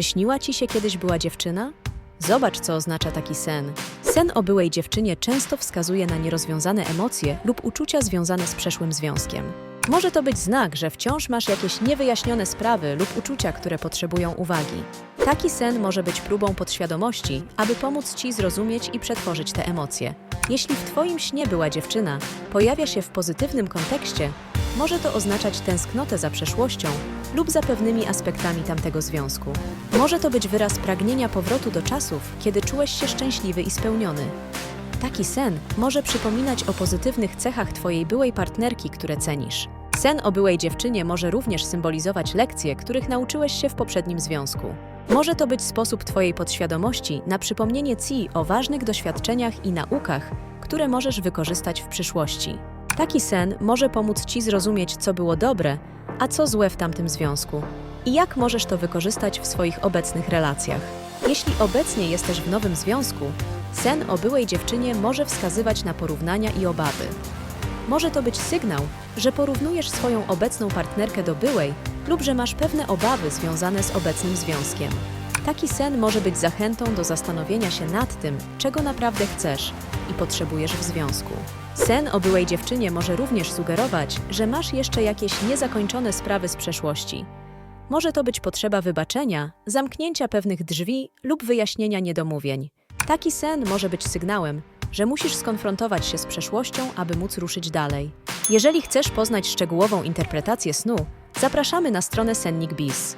Czy śniła ci się kiedyś była dziewczyna? Zobacz, co oznacza taki sen. Sen o byłej dziewczynie często wskazuje na nierozwiązane emocje lub uczucia związane z przeszłym związkiem. Może to być znak, że wciąż masz jakieś niewyjaśnione sprawy lub uczucia, które potrzebują uwagi. Taki sen może być próbą podświadomości, aby pomóc ci zrozumieć i przetworzyć te emocje. Jeśli w twoim śnie była dziewczyna, pojawia się w pozytywnym kontekście, może to oznaczać tęsknotę za przeszłością lub za pewnymi aspektami tamtego związku. Może to być wyraz pragnienia powrotu do czasów, kiedy czułeś się szczęśliwy i spełniony. Taki sen może przypominać o pozytywnych cechach Twojej byłej partnerki, które cenisz. Sen o byłej dziewczynie może również symbolizować lekcje, których nauczyłeś się w poprzednim związku. Może to być sposób Twojej podświadomości na przypomnienie Ci o ważnych doświadczeniach i naukach, które możesz wykorzystać w przyszłości. Taki sen może pomóc Ci zrozumieć, co było dobre, a co złe w tamtym związku i jak możesz to wykorzystać w swoich obecnych relacjach. Jeśli obecnie jesteś w nowym związku, sen o byłej dziewczynie może wskazywać na porównania i obawy. Może to być sygnał, że porównujesz swoją obecną partnerkę do byłej lub że masz pewne obawy związane z obecnym związkiem. Taki sen może być zachętą do zastanowienia się nad tym, czego naprawdę chcesz i potrzebujesz w związku. Sen o byłej dziewczynie może również sugerować, że masz jeszcze jakieś niezakończone sprawy z przeszłości. Może to być potrzeba wybaczenia, zamknięcia pewnych drzwi lub wyjaśnienia niedomówień. Taki sen może być sygnałem, że musisz skonfrontować się z przeszłością, aby móc ruszyć dalej. Jeżeli chcesz poznać szczegółową interpretację snu, zapraszamy na stronę Sennik Biz.